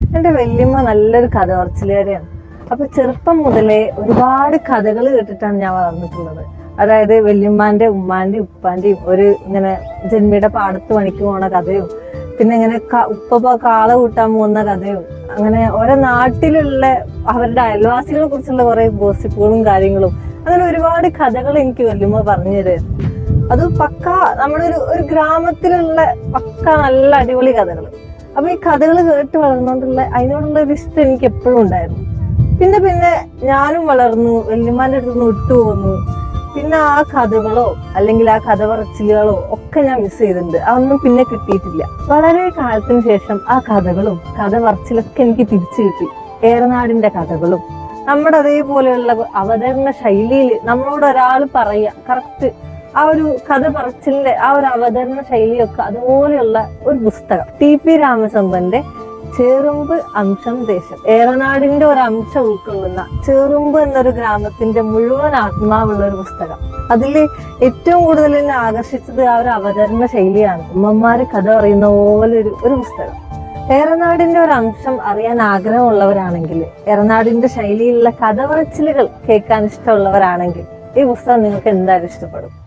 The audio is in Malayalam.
എന്റെ വല്യമ്മ നല്ലൊരു കഥ പറച്ചിലുകാരിയാണ്. അപ്പൊ ചെറുപ്പം മുതലേ ഒരുപാട് കഥകൾ കേട്ടിട്ടാണ് ഞാൻ വളർന്നിട്ടുള്ളത്. അതായത് വല്യമ്മാന്റെ ഉമ്മാന്റെയും ഉപ്പാന്റെയും ഒരു ഇങ്ങനെ ജന്മിയുടെ പാടത്ത് പണിക്ക് പോണ കഥയും പിന്നെ ഇങ്ങനെ ഉപ്പ കാള കൂട്ടാൻ പോകുന്ന കഥയും അങ്ങനെ ഓരോ നാട്ടിലുള്ള അവരുടെ അയൽവാസികളെ കുറിച്ചുള്ള കുറെ ഗോസിപ്പുകളും കാര്യങ്ങളും അങ്ങനെ ഒരുപാട് കഥകൾ എനിക്ക് വല്യമ്മ പറഞ്ഞു തരും. അത് പക്ക നമ്മുടെ ഒരു ഒരു ഗ്രാമത്തിലുള്ള പക്ക നല്ല അടിപൊളി കഥകൾ അപ്പൊ ഈ കഥകൾ കേട്ട് വളർന്നോണ്ടുള്ള അതിനോടുള്ള ഒരു ഇഷ്ടം എനിക്ക് എപ്പോഴും ഉണ്ടായിരുന്നു. പിന്നെ പിന്നെ ഞാനും വളർന്നു വല്യമാന്റെ അടുത്ത് നിന്ന് വിട്ടുപോന്നു പിന്നെ. ആ കഥകളോ അല്ലെങ്കിൽ ആ കഥ പറച്ചിലുകളോ ഒക്കെ ഞാൻ മിസ് ചെയ്തിട്ടുണ്ട്. അതൊന്നും പിന്നെ കിട്ടിയിട്ടില്ല. വളരെ കാലത്തിന് ശേഷം ആ കഥകളും കഥ പറച്ചിലൊക്കെ എനിക്ക് തിരിച്ചു കിട്ടി. ഏറനാടിന്റെ കഥകളും. നമ്മുടെ അതേപോലെയുള്ള അവതരണ ശൈലിയിൽ നമ്മളോട് ഒരാൾ പറയുക കറക്റ്റ് ആ ഒരു കഥ പറച്ചിലിന്റെ ആ ഒരു അവതരണ ശൈലിയൊക്കെ അതുപോലെയുള്ള ഒരു പുസ്തകം. ടി പി രാമചന്ദ്രന്റെ ചേറുമ്പ് അംശം ദേശം. ഏറനാടിന്റെ ഒരു അംശം ഉൾക്കൊള്ളുന്ന ചേറുമ്പ് എന്നൊരു ഗ്രാമത്തിന്റെ മുഴുവൻ ആത്മാവുള്ള ഒരു പുസ്തകം. അതിൽ ഏറ്റവും കൂടുതൽ എന്നെ ആകർഷിച്ചത് ആ ഒരു അവതരണ ശൈലിയാണ്. ഉമ്മമാര് കഥ പറയുന്ന പോലെ ഒരു ഒരു പുസ്തകം. ഏറനാടിന്റെ ഒരു അംശം അറിയാൻ ആഗ്രഹമുള്ളവരാണെങ്കിൽ ഏറനാടിന്റെ ശൈലിയിലുള്ള കഥ പറച്ചിലുകൾ കേൾക്കാൻ ഇഷ്ടമുള്ളവരാണെങ്കിൽ ഈ പുസ്തകം നിങ്ങൾക്ക് എന്തായാലും ഇഷ്ടപ്പെടും.